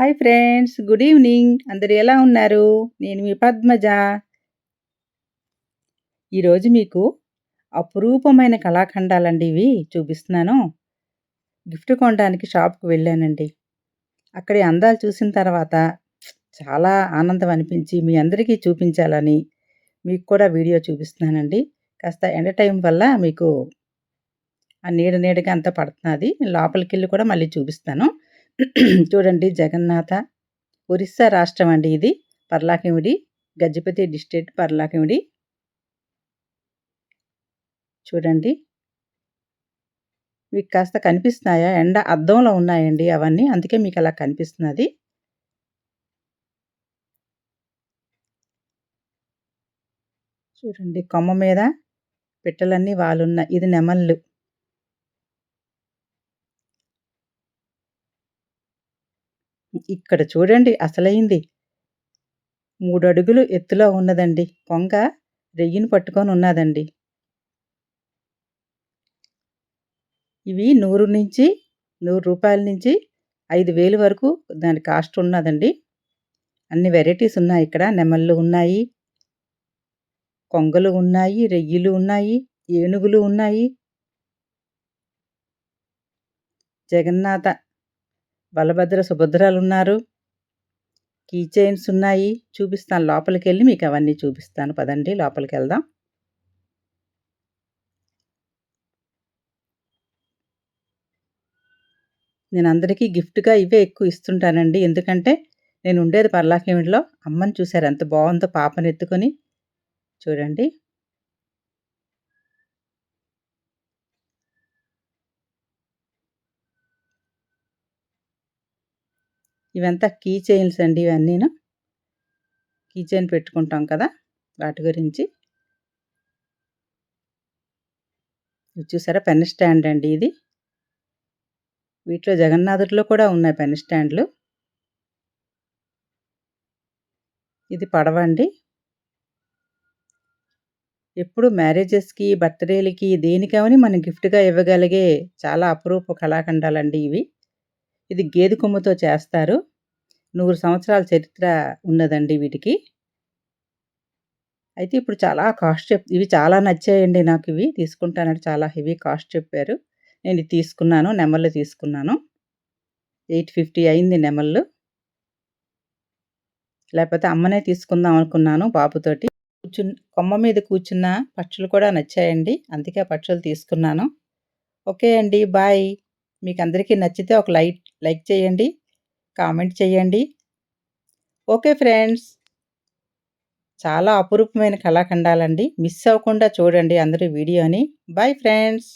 Hi friends good evening. అందరు ఎలా ఉన్నారు? నేను మీ పద్మజ. ఈరోజు మీకు అపురూపమైన కళాఖండాలండి ఇవి. చూపిస్తున్నాను. గిఫ్ట్ కొనడానికి షాప్కి వెళ్ళానండి. అక్కడి అందాలు చూసిన తర్వాత చాలా ఆనందం అనిపించి మీ అందరికీ చూపించాలని మీకు కూడా వీడియో చూపిస్తున్నానండి. కాస్త ఎండ టైం వల్ల మీకు ఆ నీడ నీడగా అంతా పడుతున్నది. లోపలికి వెళ్ళి కూడా మళ్ళీ చూపిస్తాను. చూడండి జగన్నాథ ఒరిస్సా రాష్ట్రం అండి ఇది. పర్లాకిమిడి గజపతి డిస్ట్రిక్ట్ పర్లాకిమిడి. చూడండి. మీకు కాస్త కనిపిస్తున్నాయా? ఎండ అద్దంలో ఉన్నాయండి అవన్నీ. అందుకే మీకు అలా కనిపిస్తున్నది. చూడండి కొమ్మ మీద పిట్టలన్నీ వాలున్నాయి. ఇది నెమళ్ళు. ఇక్కడ చూడండి అసలైంది. మూడు అడుగులు ఎత్తులో ఉన్నదండి. కొంగ రెయ్యిని పట్టుకొని ఉన్నదండి. ఇవి నూరు నుంచి నూరు రూపాయల నుంచి ఐదు వేలు వరకు దాని కాస్ట్ ఉన్నదండి. అన్ని వెరైటీస్ ఉన్నాయి ఇక్కడ. నెమళ్ళు ఉన్నాయి కొంగలు ఉన్నాయి రెయ్యిలు ఉన్నాయి ఏనుగులు ఉన్నాయి. జగన్నాథ బలభద్ర సుభద్రాలు ఉన్నారు కీ చైన్స్ ఉన్నాయి. చూపిస్తాను. లోపలికి వెళ్ళి మీకు అవన్నీ చూపిస్తాను. పదండి లోపలికి వెళ్దాం నేను అందరికీ గిఫ్ట్గా ఇవే ఎక్కువ ఇస్తుంటానండి. ఎందుకంటే నేను ఉండేది పర్లాకేమిడిలో. అమ్మని చూశారు. ఎంత బాగుందో పాపని ఎత్తుకొని చూడండి. ఇవంతా కీ చైన్స్ అండి ఇవన్నీను. కీ చైన్ పెట్టుకుంటాం కదా వాటి గురించి. చూసారా పెన్ స్టాండ్ అండి ఇది. వీటిలో జగన్నాథుడిలో కూడా ఉన్నాయి పెన్ స్టాండ్లు. ఇది పడవ అండి. ఎప్పుడు మ్యారేజెస్కి బర్త్డేలకి దేనికమని మనం గిఫ్ట్గా ఇవ్వగలిగే చాలా అపురూప కళాఖండాలండి ఇవి. ఇది గేదె కొమ్ముతో చేస్తారు. నూరు సంవత్సరాల చరిత్ర ఉన్నదండి వీటికి. అయితే ఇప్పుడు చాలా కాస్ట్ చెప్ ఇవి చాలా నచ్చాయండి నాకు ఇవి. తీసుకుంటానంటే చాలా హెవీ కాస్ట్ చెప్పారు. నేను ఇది తీసుకున్నాను నెమళ్ళు తీసుకున్నాను. ఎయిట్ ఫిఫ్టీ అయింది నెమళ్ళు. లేకపోతే అమ్మనే తీసుకుందాం అనుకున్నాను బాబుతోటి. కూర్చుని కొమ్మ మీద కూర్చున్న పక్షులు కూడా నచ్చాయండి. అందుకే పక్షులు తీసుకున్నాను. ఓకే అండి బాయ్. మీకు అందరికీ నచ్చితే ఒక లైక్ లైక్ చేయండి కామెంట్ చేయండి. ఓకే ఫ్రెండ్స్ చాలా అపురూపమైన కళాఖండాలండి. మిస్ అవ్వకుండా చూడండి అందరూ వీడియోని. Bye friends.